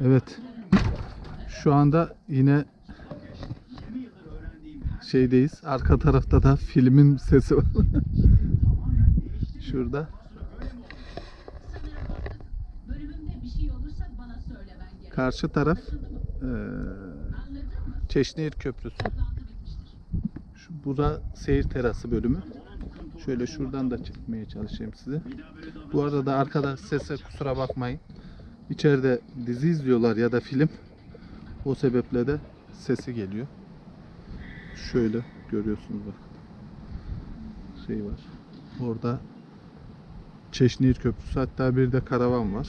Evet. Şu anda yine şeydeyiz. Arka tarafta da filmin sesi var. Şurada. Karşı taraf mı? Çeşnehir Köprüsü. Şu bura seyir terası bölümü. Şöyle şuradan da çekmeye çalışayım size. Bu arada arkada sese kusura bakmayın. İçeride dizi izliyorlar ya da film. O sebeple de sesi geliyor. Şöyle görüyorsunuz bak. Şey var. Orada Çeşnehir Köprüsü hatta bir de karavan var.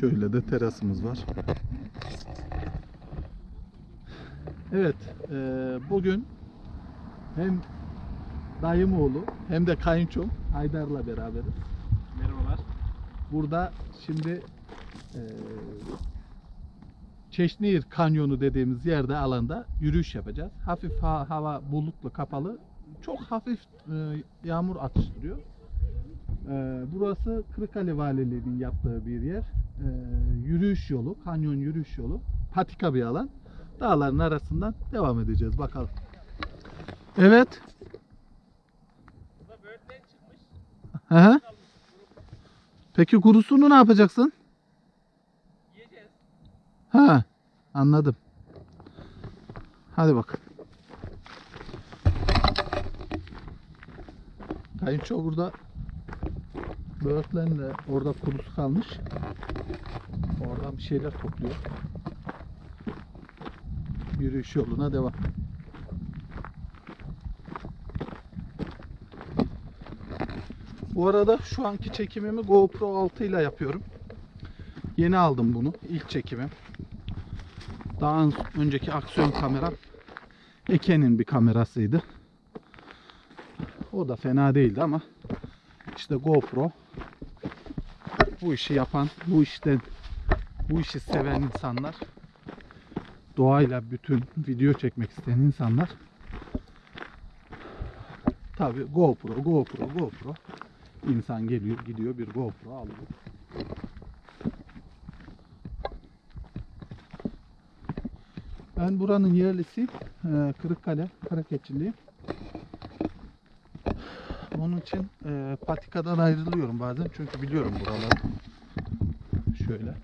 Şöyle de terasımız var. Evet, eee, bugün hem dayım oğlu hem de kayınçom Haydar'la beraberiz. Burada şimdi eee Çeşnehir Kanyonu dediğimiz yerde alanda yürüyüş yapacağız. Hafif ha- hava bulutlu kapalı. Çok hafif eee, yağmur atıştırıyor. Eee, burası Kırıkkale Valiliği'nin yaptığı bir yer. Eee, yürüyüş yolu, kanyon yürüyüş yolu. Patika bir alan. Dağların arasından devam edeceğiz bakalım. Evet. Burada böğürtlen çıkmış. Hı hı. Peki kurusunu ne yapacaksın? Yiyeceğiz. Ha, anladım. Hadi bakalım. Kayınço burada böğürtlenle orada kurusu kalmış. Oradan bir şeyler topluyor. Yürüyüş yoluna devam. Bu arada şu anki çekimimi GoPro 6 ile yapıyorum. Yeni aldım bunu. İlk çekimim. Daha ön- önceki aksiyon kameram Eken'in bir kamerasıydı. O da fena değildi ama işte GoPro bu işi yapan, bu işten bu işi seven insanlar doğayla bütün video çekmek isteyen insanlar tabi GoPro, GoPro, GoPro insan geliyor gidiyor bir GoPro alıyor. Ben buranın yerlisiyim. Ee, Kırıkkale, Karakeçiliyim. Onun için e, patikadan ayrılıyorum bazen çünkü biliyorum buraları. Şöyle.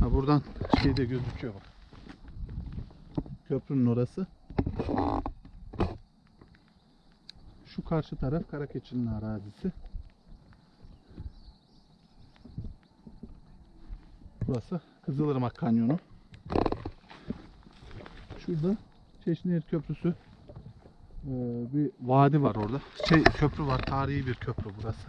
Ha buradan şey de gözüküyor. Köprünün orası. Karşı taraf Karakeçili'nin arazisi. Burası Kızılırmak Kanyonu. Şurada Çeşnehir Köprüsü. Ee, bir vadi var orada. Şey köprü var. Tarihi bir köprü burası.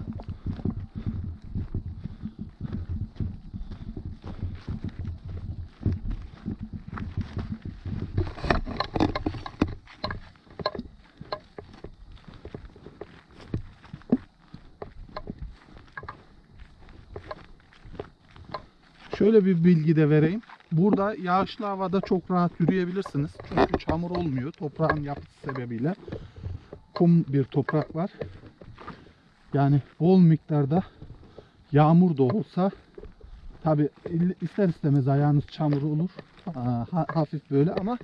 Şöyle bir bilgi de vereyim. Burada yağışlı havada çok rahat yürüyebilirsiniz. Çünkü çamur olmuyor toprağın yapısı sebebiyle. Kum bir toprak var. Yani bol miktarda yağmur da olsa tabi ister istemez ayağınız çamur olur. Ha- hafif böyle ama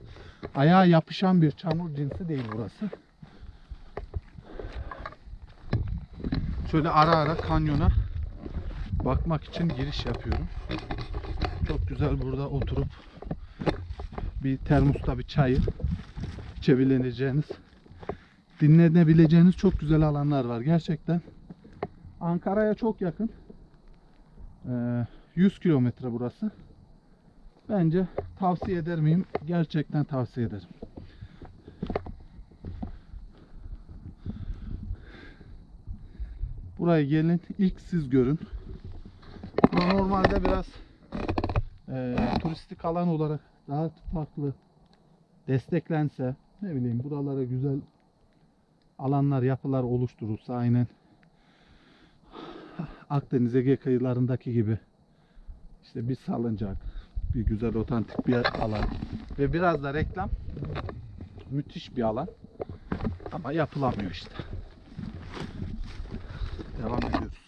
ayağa yapışan bir çamur cinsi değil burası. Şöyle ara ara kanyona bakmak için giriş yapıyorum. Çok güzel burada oturup bir termosta bir çayı içebileceğiniz, dinlenebileceğiniz çok güzel alanlar var. Gerçekten Ankara'ya çok yakın. Ee, 100 kilometre burası. Bence tavsiye eder miyim? Gerçekten tavsiye ederim. Buraya gelin, ilk siz görün. Normalde biraz e, turistik alan olarak daha farklı desteklense ne bileyim buralara güzel alanlar yapılar oluşturulsa aynen Akdeniz Ege kıyılarındaki gibi işte bir salıncak bir güzel otantik bir alan ve biraz da reklam müthiş bir alan ama yapılamıyor işte Devam ediyoruz.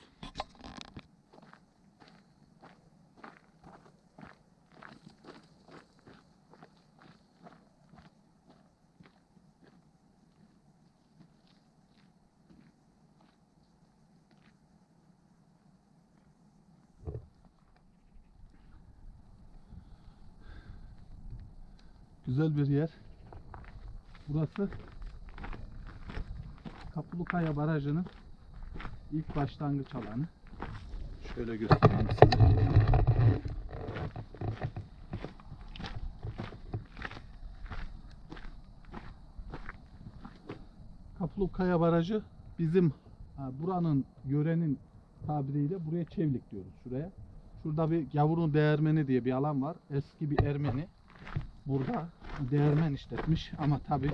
Güzel bir yer. Burası Kapulukaya Barajı'nın ilk başlangıç alanı. Şöyle göstereyim size. Kapulukaya Barajı bizim buranın yörenin tabiriyle buraya çevlik diyoruz şuraya. Şurada bir gavurun değirmeni diye bir alan var. Eski bir Ermeni burada değirmen işletmiş ama tabi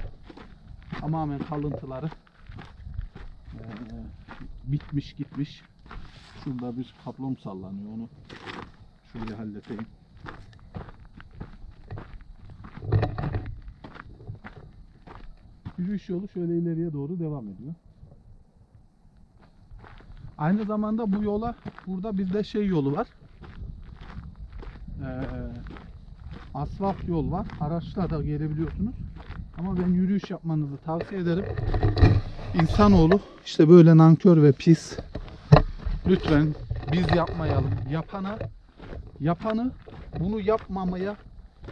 tamamen kalıntıları eee, bitmiş gitmiş. Şurada bir kaplom sallanıyor onu şöyle halledeyim. Yürüyüş yolu şöyle ileriye doğru devam ediyor. Aynı zamanda bu yola burada bizde şey yolu var. Asfalt yol var. Araçla da gelebiliyorsunuz. Ama ben yürüyüş yapmanızı tavsiye ederim. İnsanoğlu işte böyle nankör ve pis. Lütfen biz yapmayalım. Yapana yapanı bunu yapmamaya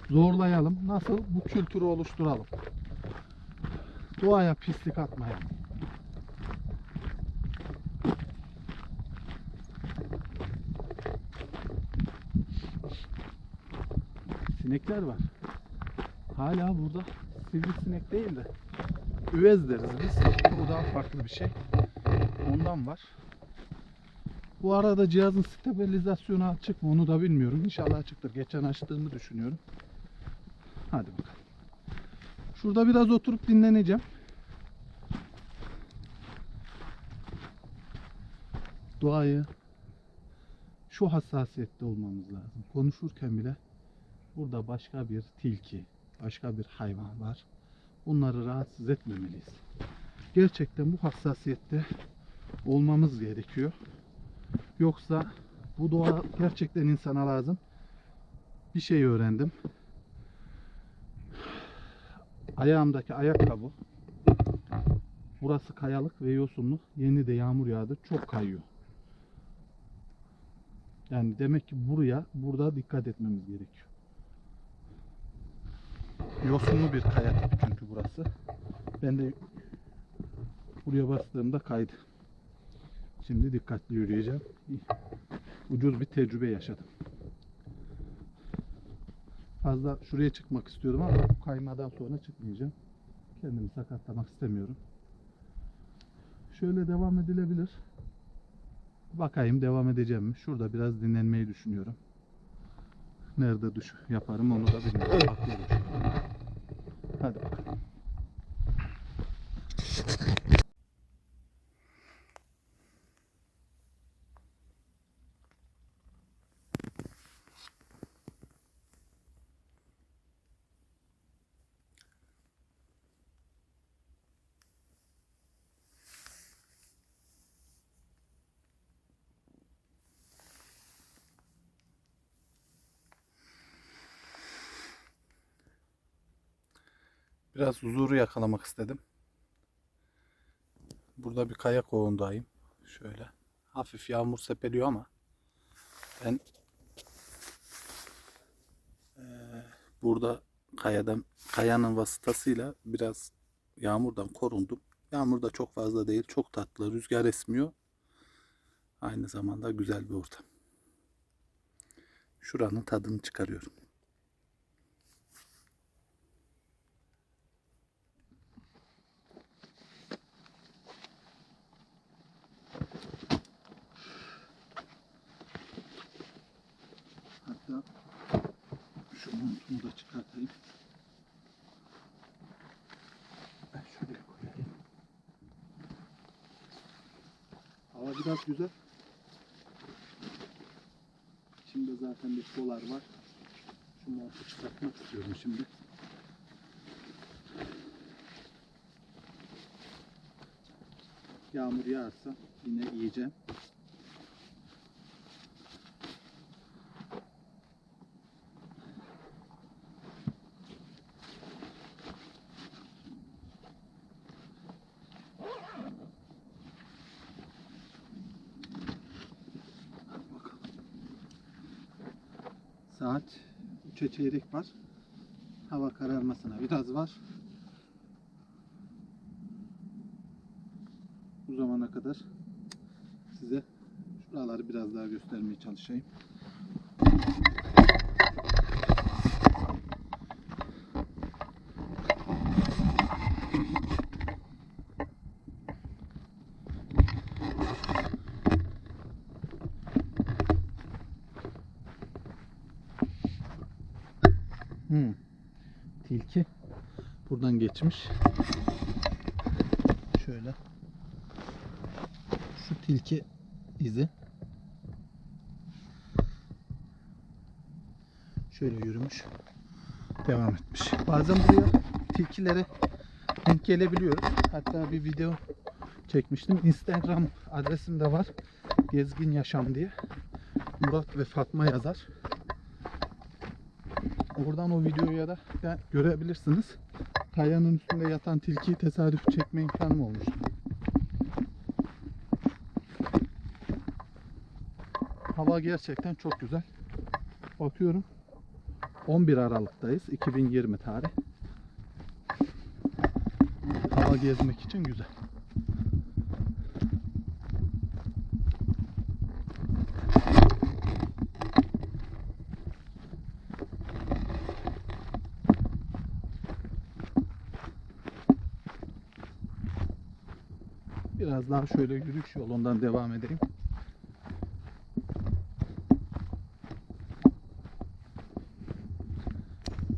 zorlayalım. Nasıl? Bu kültürü oluşturalım. Doğaya pislik atmayalım. Sinekler var. Hala burada sivrisinek değil de üvez deriz biz. Bu daha farklı bir şey. Ondan var. Bu arada cihazın stabilizasyonu açık mı onu da bilmiyorum. İnşallah açıktır. Geçen açtığımı düşünüyorum. Hadi bakalım. Şurada biraz oturup dinleneceğim. Doğayı şu hassasiyette olmamız lazım. Konuşurken bile burada başka bir tilki, başka bir hayvan var. Bunları rahatsız etmemeliyiz. Gerçekten bu hassasiyette olmamız gerekiyor. Yoksa bu doğa gerçekten insana lazım. Bir şey öğrendim. Ayağımdaki ayakkabı burası kayalık ve yosunluk. Yeni de yağmur yağdı. Çok kayıyor. Yani demek ki buraya burada dikkat etmemiz gerekiyor. Yosunlu bir kaya tipi çünkü burası. Ben de buraya bastığımda kaydı. Şimdi dikkatli yürüyeceğim. Ucuz bir tecrübe yaşadım. Fazla şuraya çıkmak istiyordum ama bu kaymadan sonra çıkmayacağım. Kendimi sakatlamak istemiyorum. Şöyle devam edilebilir. Bakayım devam edeceğim mi? Şurada biraz dinlenmeyi düşünüyorum. Nerede duş yaparım onu da bilmiyorum. Bakıyorum şu Biraz huzuru yakalamak istedim. Burada bir kaya koğundayım. Şöyle. Hafif yağmur sepeliyor ama ben eee, burada kayadan kayanın vasıtasıyla biraz yağmurdan korundum. Yağmur da çok fazla değil. Çok tatlı. Rüzgar esmiyor. Aynı zamanda güzel bir ortam. Şuranın tadını çıkarıyorum. Hatta montumu da çıkartayım. Ben şuraya koyayım. Hava biraz güzel. Şimdi zaten bir solar var. Şu montu çıkartmak istiyorum şimdi. Yağmur yağarsa yine yiyeceğim. Bakalım. Saat 3'e çeyrek var. Hava kararmasına biraz var. Bu zamana kadar size şuraları biraz daha göstermeye çalışayım. Hmm. Tilki buradan geçmiş. Şöyle şu tilki izi şöyle yürümüş devam etmiş. Bazen buraya tilkilere denk gelebiliyoruz. Hatta bir video çekmiştim. Instagram adresim de var. Gezgin Yaşam diye. Murat ve Fatma yazar. Oradan o videoyu da da görebilirsiniz. Kayanın üstünde yatan tilkiyi tesadüf çekme imkanım olmuştu. Hava gerçekten çok güzel. Bakıyorum 11 Aralık'tayız. 2020 tarih. Hava gezmek için güzel. Biraz daha şöyle yürüyüş yolundan devam edeyim.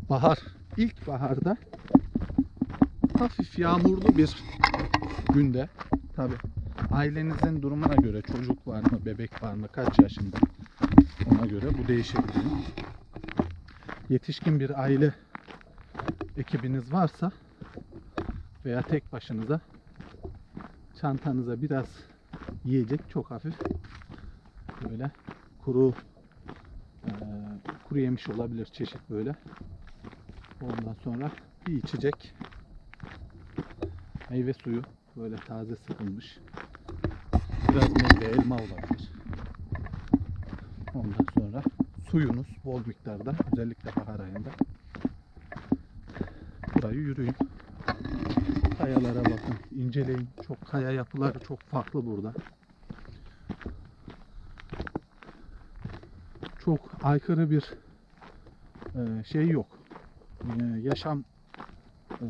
Bahar, ilk baharda hafif yağmurlu bir günde tabi ailenizin durumuna göre çocuk var mı, bebek var mı, kaç yaşında ona göre bu değişebilir. Yetişkin bir aile ekibiniz varsa veya tek başınıza çantanıza biraz yiyecek çok hafif böyle kuru kuru yemiş olabilir çeşit böyle. Ondan sonra bir içecek meyve suyu böyle taze sıkılmış. Biraz meyve elma olabilir. Ondan sonra suyunuz bol miktarda özellikle bahar ayında. Burayı yürüyün. Kayalara bakın, inceleyin. Çok kaya yapıları çok farklı burada. Çok aykırı bir e, şey yok. E, yaşam e,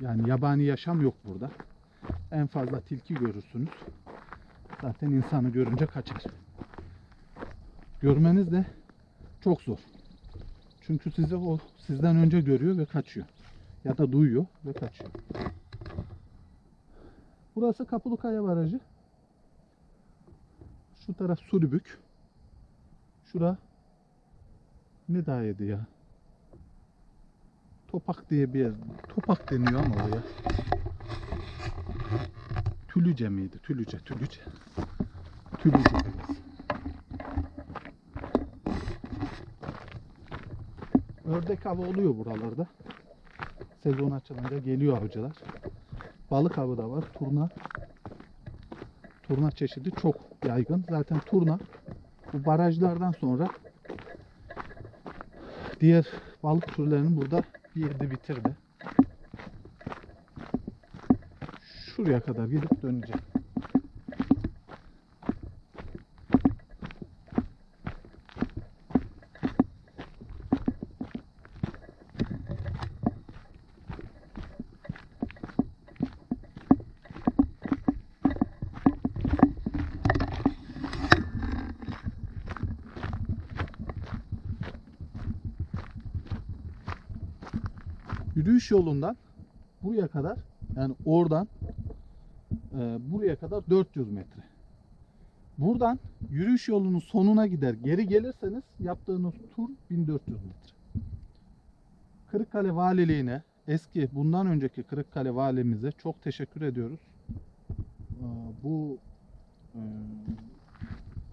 yani yabani yaşam yok burada. En fazla tilki görürsünüz. Zaten insanı görünce kaçar. Görmeniz de çok zor. Çünkü sizi o sizden önce görüyor ve kaçıyor. Ya da duyuyor ve kaçıyor. Burası Kapılıkaya Barajı. Şu taraf Sulübük. Şura ne dağıydı ya? Topak diye bir yer. Topak deniyor ama oraya. Tülüce miydi? Tülüce, Tülüce. Tülüce. Ördek avı oluyor buralarda. Sezon açılınca geliyor avcılar. Balık avı da var. Turna. Turna çeşidi çok yaygın. Zaten turna bu barajlardan sonra diğer balık türlerinin burada yerde bitirdi. Şuraya kadar gidip döneceğim. Yürüyüş yolundan buraya kadar yani oradan e, buraya kadar 400 metre. Buradan yürüyüş yolunun sonuna gider geri gelirseniz yaptığınız tur 1400 metre. Kırıkkale Valiliğine eski bundan önceki Kırıkkale valimize çok teşekkür ediyoruz. Ee, bu e,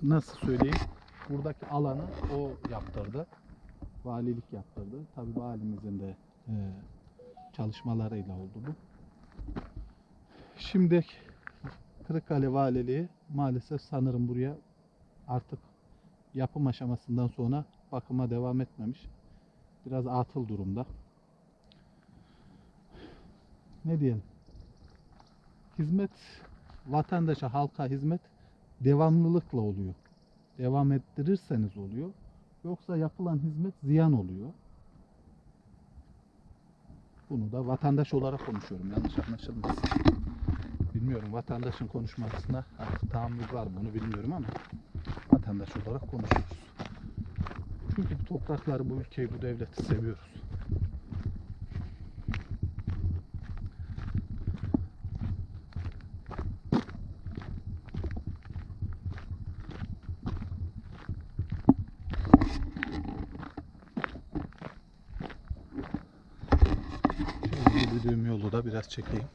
nasıl söyleyeyim buradaki alanı o yaptırdı. Valilik yaptırdı. Tabii valimizin de e, çalışmalarıyla oldu bu. Şimdi Kırıkkale Valiliği maalesef sanırım buraya artık yapım aşamasından sonra bakıma devam etmemiş. Biraz atıl durumda. Ne diyelim? Hizmet vatandaşa, halka hizmet devamlılıkla oluyor. Devam ettirirseniz oluyor. Yoksa yapılan hizmet ziyan oluyor. Bunu da vatandaş olarak konuşuyorum. Yanlış anlaşılmasın. Bilmiyorum vatandaşın konuşmasına artık tahammül var mı onu bilmiyorum ama vatandaş olarak konuşuyoruz. Çünkü bu toprakları, bu ülkeyi, bu devleti seviyoruz. Şöyle yürüdüğüm yolu da biraz çekeyim.